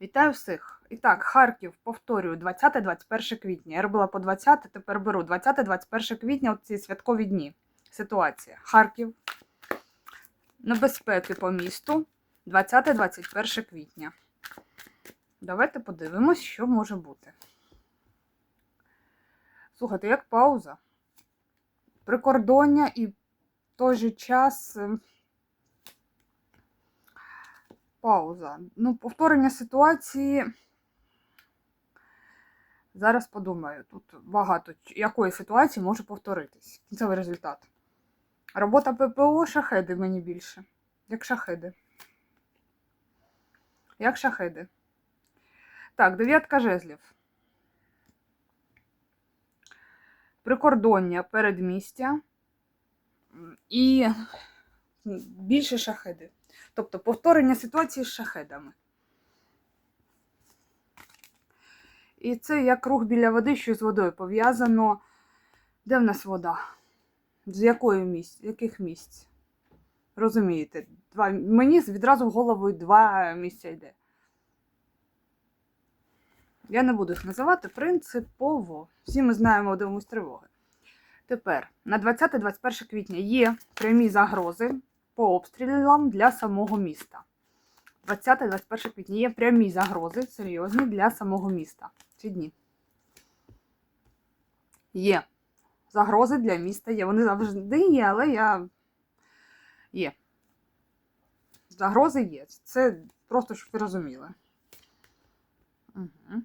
Вітаю всіх! І так, Харків, повторюю, 20-21 квітня. Я робила по 20, тепер беру 20-21 квітня, от ці святкові дні. Ситуація. Харків. Небезпеки по місту. 20-21 квітня. Давайте подивимось, що може бути. Слухайте, як пауза. Прикордоння і в той же час. Пауза. Ну, повторення ситуації. Зараз подумаю, тут багато якої ситуації може повторитись. Кінцевий результат. Робота ППО шахеди мені більше. Як шахеди. Як шахеди. Так, дев'ятка жезлів. Прикордоння передмістя. І більше шахеди. Тобто повторення ситуації з шахедами. І це як рух біля води, що з водою пов'язано. Де в нас вода? З якої місць? яких місць? Розумієте? Два... Мені відразу в голову два місця йде. Я не буду їх називати принципово. Всі ми знаємо дивимось тривоги. Тепер на 20-21 квітня є прямі загрози по обстрілам для самого міста. 20-21 квітня є прямі загрози серйозні для самого міста. Ці дні. Є. Загрози для міста є. Вони завжди є, але я. Є. Загрози є. Це просто, щоб ви розуміли. Угу.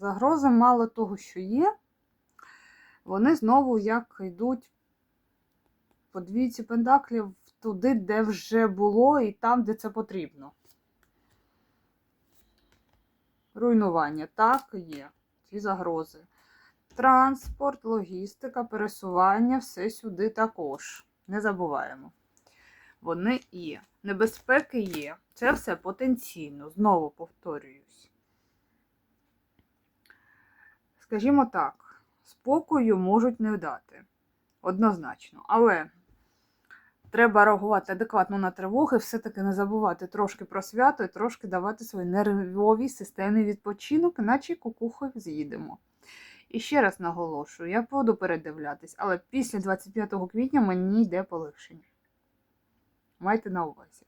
Загрози мало того, що є, вони знову як йдуть по двійці пентаклів туди, де вже було, і там, де це потрібно. Руйнування. Так, є. Ці загрози. Транспорт, логістика, пересування, все сюди також. Не забуваємо. Вони є. Небезпеки є. Це все потенційно. Знову повторююсь. Скажімо так, спокою можуть не дати. Однозначно. Але треба реагувати адекватно на тривоги, все-таки не забувати трошки про свято і трошки давати своїй нервовій системі відпочинок, іначе кукухою з'їдемо. І ще раз наголошую, я буду передивлятись, але після 25 квітня мені йде полегшення. Майте на увазі.